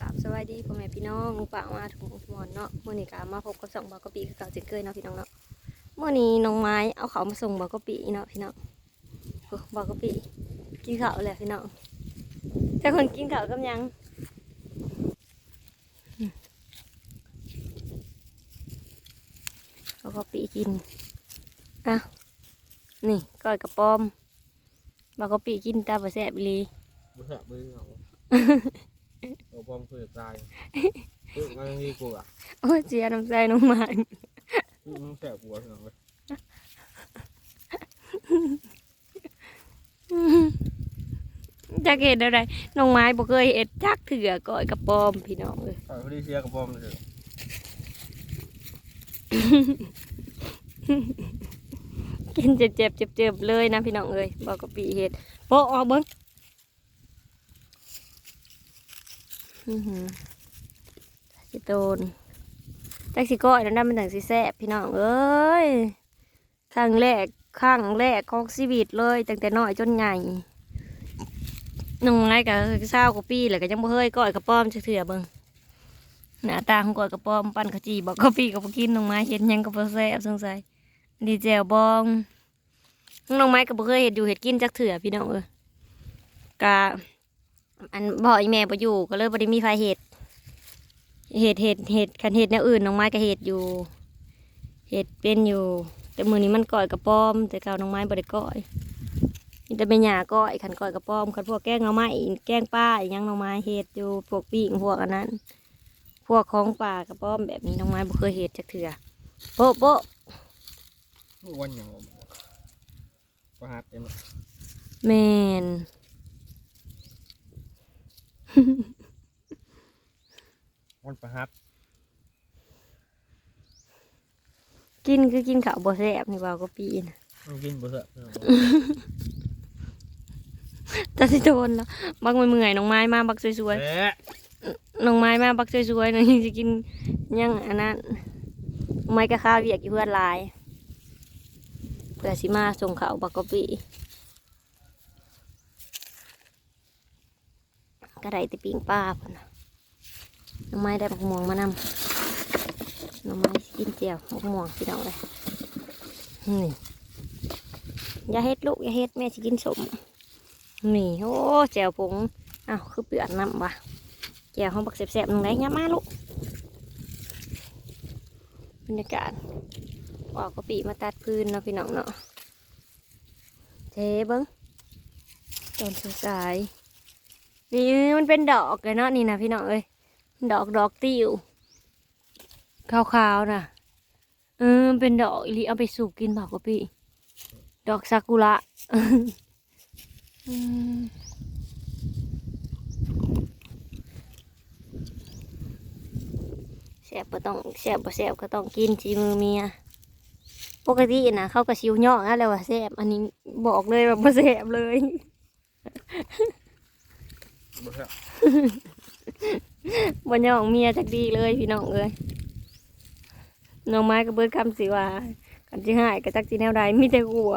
กับสวัสดีพ่อแม่พี่น้องลุงป่ามาถุงทุกมอนเนาะมื่อนี้ก็มาพบกับสองบอกกะปิคือเก่าเจ็ดเกยเนาะพี่น้องเนาะเมื่อนี้น้องไม้เอาเขามาส่งบอกกะปิเนาะพี่น้องบอกกะปิกินข้าวแล้วพี่น้องแต่คนกินข้าวกับหยังบอกกะปิกินอะนี่ก้อยกระป้อมบอกกะปิกินตาบะแสบอีหลีมือหักมือเอา เอาพร้อมคุยกับตายคือมันยังดีกว่าโอ้ยเจียน้ำใจน้องไม้คือมันแสบหัวเหรอเว้ยจักเห็นอะไรน้องไม้บ่เคยเห็ดจักเถื่อก่อยกระปอมพี่น้องเลยถ้าไม่ได้เชียร์กับพร้อมเลยกินเจ็บเจ็บเจ็บเจ็บๆเลยนะพี่น้องเอ้ยบอกกับปีเห็ดโปะออกเบิ้ง อือหือสิโตนจักสิก้อยนั่นมันถึงสิแซ่บพี่น้องเอ้ยครั้งแรกครั้งแรกของชีวิตเลยตั้งแต่น้อยจนใหญ่น้องไม้กับเศร้ากว่าปีเลยก็ยังบ่เคยก้อยกระป้อมจักเถื่อเบิ้งหน้าตาของก้อยกระป้อมปั้นขจีบอกกับปีกับกินน้องไม้เห็นยังก็บ่แซ่บสงสัยดีแจวบองน้องไม้ก็บ่เคยเห็ดอยู่เห็ดกินจักเถื่อพี่น้องเออกะ อันบ่อีแม่บ่อยู่ก็เลยบ่ได้มีไฟเห็ดเห็ดเห็ดเห็ดคันเห็ดแนวอื่นน้องไม้ก็เห็ดอยู่ เห็ดเป็นอยู่ แต่มือนี้มันก่อยกระป้อม แต่เก่าน้องไม้บ่ได้ก่อยมีแต่เป็นหญ้าก่อยคันก่อยกระป้อมคันพวกแกงน่อไม้แกงป้าอีหยังน้องไม้เห็ดอยู่พวกปิ้งพวกอันนั้น พวกของป่ากระป้อมแบบนี้น้องไม้บ่เคยเห็ดจักเถื่อโป๊ะโป๊ะวันอย่างผมประหัดเต็มแมน วันประหัดกินคือกินข้าวบ่แซ่บนี่ว่าก็ปีนะมันกินบ่เถอะแต่สิโดนแล้วบักเมื่อยๆน้องไม้มาบักสวยแหละๆน้องไม้มาบักสวยๆน้องยังสิกินหยังอันนั้นน้องไม้ก็ข้าวเวียกอยู่เพื่อนหลายเพื่อสิมาส่งข้าวบักกะปีก็ได้แต่ปิ้งปลาพุ่นน่ะ น้องไม้ได้บักม่วงมานำน้องไม้สิกินเจียวบักม่วงพี่น้องเลยนี่อย่าเฮ็ดลูกอย่าเฮ็ดแม่สิกินสมนี่โอ้แจวผงอ้าวคือเปลือกน้ำวะแจวห้องบักแสบๆหนึ่งไหนยามาลูกบรรยากาศออกกะปิมาตัดพื้นเนาะพี่น้องเนาะเทเบิ้งต้นสายๆนี่มันเป็นดอกเลยเนาะนี่นะพี่น้องเอ้ย ดอกดอกติ้วขาวๆนะเออมันเป็นดอกอีหลีเอาไปสูบกินเปล่ากะปิดอกซากุระอืมแสบก็ต้องแสบบ่แสบก็ต้องกินชีมือเมียปกตินะเขาก็ชิวย่องนะแล้วว่าแสบอันนี้บอกเลยว่าบ่แสบเลย บ่เถอะบ่ย่องเมียจักดีเลยพี่น้องเอ้ยน้องไม้ก็เบิดคำสิว่ากันสิหายก็จักสิแนวใดมีแต่หัว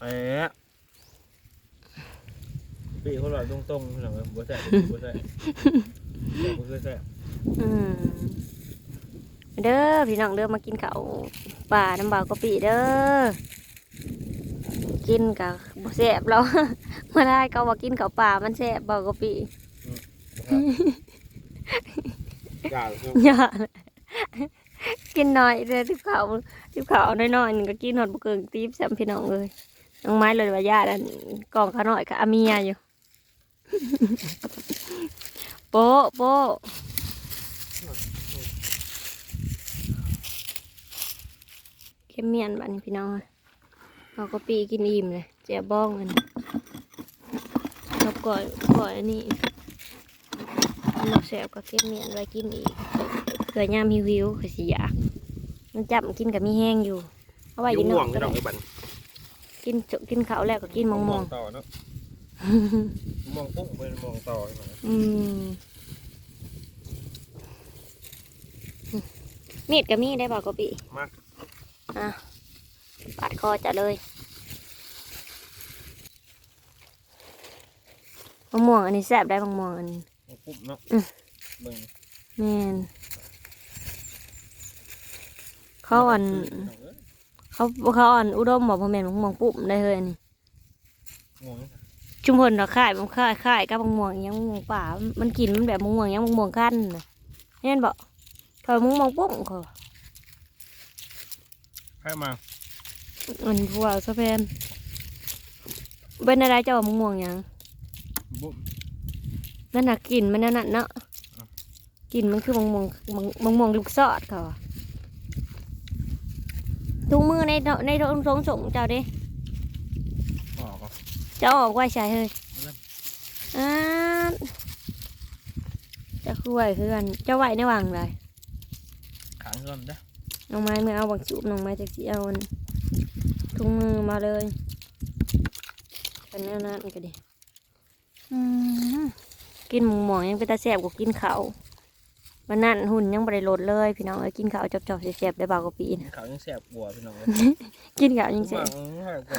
แหละปีเขาหล่อตรงๆเหรอบ่แสบบ่แสบบ่เคยแสบอืมเด้อพี่น้องเด้อมากินข้าวป่าน้ำบ่าวกะปิเด้อ กินกับบ่แซ่บแล้วเมื่อได้เขาว่ากินข้าวป่ามันแซ่บบ่าวกะปิกล่าวคืออย่ากินหน่อยเด้อทิพข้าวทิพข้าวน้อยๆนึงก็กินหอดบ่เกินตีบซ้ำพี่น้องเลยน้องไม้เลยว่าญาติอันกล่องข้าวน้อยกับอาเมียอยู่ โป๊ะโป๊ะเข้มเมียนบ้านนี้พี่น้องเอาก็ปีกินอิ่มเลยเจียบ้องมันแล้วก่อยก่อยอันนี้หมักแสบก็เข้มเมียนไว้กินอีกเผื่อยามหิวหิวๆคือสิอยากมันจับกินกับมีแห้งอยู่เอาไว้อกิยู่นนม่วองกก็ที่ดได้อกไอ้บันกินจกินข้าวแล้วก็กินมองมองต่อเนาะมองปุ๊บเป็นมองต่อใช่ไหมๆอืมมีดกับมีดได้บอกก็ปีมาอะ ปาดคอจะเลยมะม่วงอันนี้แซ่บได้มะม่วงอันนี้มันปุ๊บเนาะอืมเบิ่งแม่นเขาอัน เขาเขาอันอุดมบอกพ่อแม่นมะม่วงปุ๊บได้เลยอันนี้งงชุมพลเราขายมันขายขายกับมะม่วงอิหยังมะม่วงป่ามันกินมันแบบมะม่วงอิหยังมะม่วงกั้นน่ะเห็นบอกเขามะม่วงปุ๊บเขาให้มา อันผัวสะเพนเป็นอะไรเจ้าว่ามะม่วงหยังปุ๊บนั่นน่ะกลิ่นมันนั่นน่ะเนาะกลิ่นมันคือมะม่วงมะมะม่วงลูกซอดเขาอะถุงมือในเนาะในทงทงส่งเจ้าเด้ออกอะเจ้าออกไว้ใช่เฮ้ยเงินอ่าเจะคือไหวคือกันเจ้าไหวในวังเลยขางเงินเด้อน้องไม้เมื่อเอาบังจูบน้องไม้จากสีเอาอัน ถุงมือมาเลยกันแน่นั้นก็ดีอืมกินหมูหมองยังเป็นตาแสบกว่ากินเขาววันนั้นหุ่นยังบริโลดเลย พี่น้องเอ้ยกินข้าวจอบๆแสบๆได้เบากว่าปีนะเขายังแสบบัวพี่น้องเลยกินข้าวยังแสบหวังให้กว่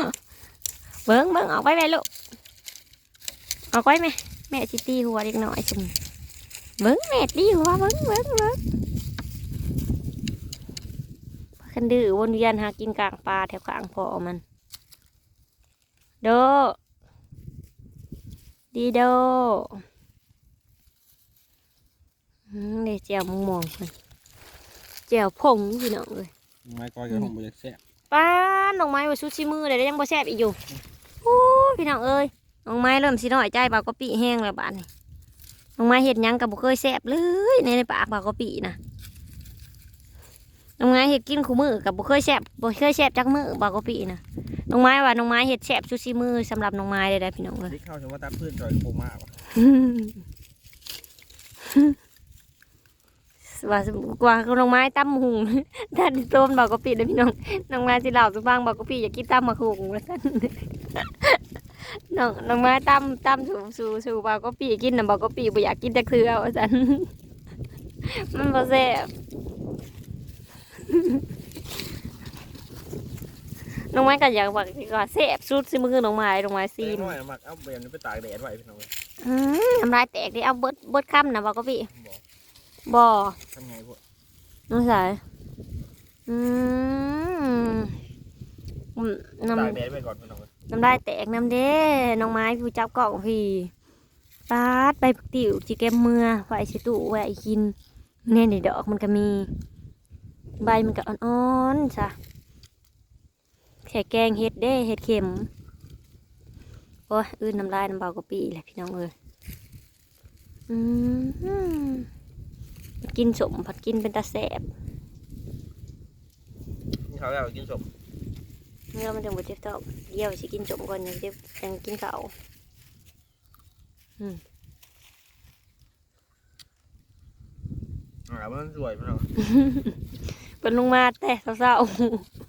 าเบิ้งเบิ้งออกไปไหมลูกออกไปไหมแม่จิตีหัวเด็กน้อยสมเบิ้งแม่ตีหัวเบิ้งเบิ้งเบิ้ง คันดื้อวนเวียนหากินกลางปลาแถวข้างพอมัน โด ดีโดอืมเดี๋ยวเจียวมองมองมันเจียวผงพี่น้องเลยไม่ก้อยกับผมบ่อยากแสบป้าน้องไม้ว่าชุดชิมือเลยยังบ่แซ่บอีกอยู่โอ้ยพี่น้องเอ้ยน้องไม้เริ่มสิน้อยใจบากกะปิแห้งแล้วบาดนี้น้องไม้เห็ดหยังกับบ่เคยแซ่บเลยในในปากบากกะปินะ น้องไม้เห็ดกินคู่มือกับบ่เคยแซ่บบ่เคยแซ่บจักมือบากกะปินะน้องไม้ว่าน้องไม้เห็ดแซ่บชุดชิมือสำหรับน้องไม้เลยได้อพี่น้องเลยที่เข้าถึงว่าตาพื้นจอยโคม่าว่ะว่าสกว่าน้องไม้ตั้มหุงถ้าต้มบากกะปิเลยพี่น้องน้องไม้สิเหล่าสุบางบากกะปิอยากกินตั้มมาหุงแล้วกันน้องน้องไม้ตั้มตั้มสู่สู่สู่บากกะปิกินน่ะบากกะปิบ่อยากกินแต่เครือว่าซั่นมันบ่แซ่บ น้องไม้ก็อยากบอกว่าแซ่บสุดสิมือน้องไม้น้องไม้ซีซีมน้อยมักเอาเบนไปตากแดดไว้พี่น้องเลยอืมน้ำลายแตกดิเอาเบิดเบิดคำนะบากกะปิบอกบ่ทำไงพวกน้องสายอืมอืมน้ตากแดดไว้ก่อนพี่น้องเลยำน้ำลายแตกน้ำเด้น้องไม้ผู้จับกล่องพี่ปาดใบผักติ๋วจีแกมเมือไว้สิตุไว้กินเนี่ยในดอกมันก็มี ใบมันก็อ่อนๆจ้ะแค่แกงเห็ดเด้เห็ดเข็มโอ้ยอื่นน้ำลายน้ำเบากะปีแหละพี่น้องเอ้ยอืมกินสมผัดกินเป็นตาแสบกินข้าวแล้วกินสมเมื่อมันจะหมดเจ็บท้องเดี๋ยวสิกินสมก่อนยังเจ็บยังกินข้าวอ่ามันสวยพี่น้อง เป็นลงมาแต่เศร้า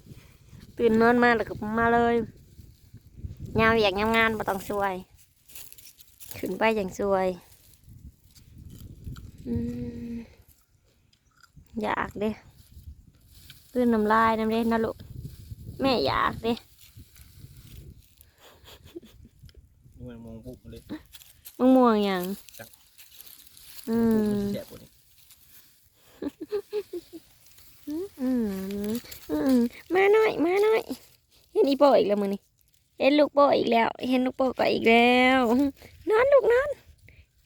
ๆตื่นนอนมาแล้วก็มาเลยยาวอยากยามงานมาต้องสวย ขึ้นไปอย่างสวยอืมอยากเด้ตื่นน้ำลายน้ำเด้นะลูกแม่อยากเด้ดูมันมองปุ๊บเลยมะม่วงอย่างจักอืมแสบกว่านี้ อืมอืมมาหน่อย มาหน่อย เห็นอี โปอีกแล้วมือนี่เห็นลูกโปอีกแล้ว เห็นลูกโปก็อีกแล้วนอนลูกนอน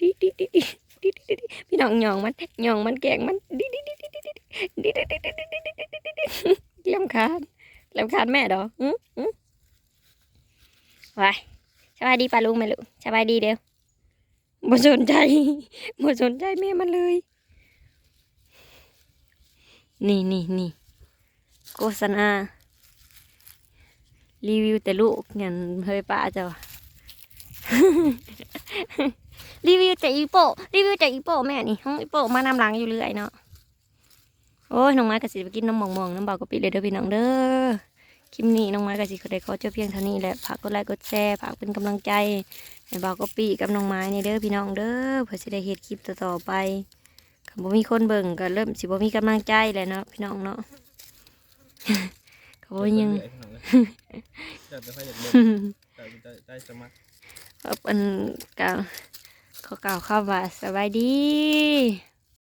ดิดิดิดิดิดิดิพี่น้องหยองมันหยองมันแกงมันดิดิดิดิดิดิดิดิดิดิดิดิดิดิดิดิดิดิลำคาญลำคาญแม่ดออืมอืมไปสบายดีป่าลุงไหมลูกสบายดีเด้อบ่สนใจบ่สนใจแม่มันเลย นี่นี่นี่โฆษณา รีวิวแต่ลูกเงินเฮ้ยป้าเจ้ารีวิวแต่อีโปรีวิวแต่อีโปแม่นี่ห้องอีโปมานำหลังอยู่เรื่อยเนาะโอ้ยน้องไม้กระสิไปกินน้ำหมองมองน้ำเบากะปิเลยเด้อพี่น้องเด้อคลิปนี้น้องไม้กระสิขอได้ขอจบเพียงเท่านี้แหละฝากกดไลค์กดแชร์ฝากเป็นกำลังใจให้เบากะปิกับน้องไม้นี่เด้อพี่น้องเด้อเพื่อจะได้เฮ็ดคลิปต่อๆไปคันบ่มีคนเบิ่งก็เริ่มสิบ่มีกำลังใจแล้วเนาะพี่น้องเนาะ ก็บ่ยังจะไปค่อยอยากเบิ่งจะได้สมัครอันกล่าวขอกาวคำว่าสบายดี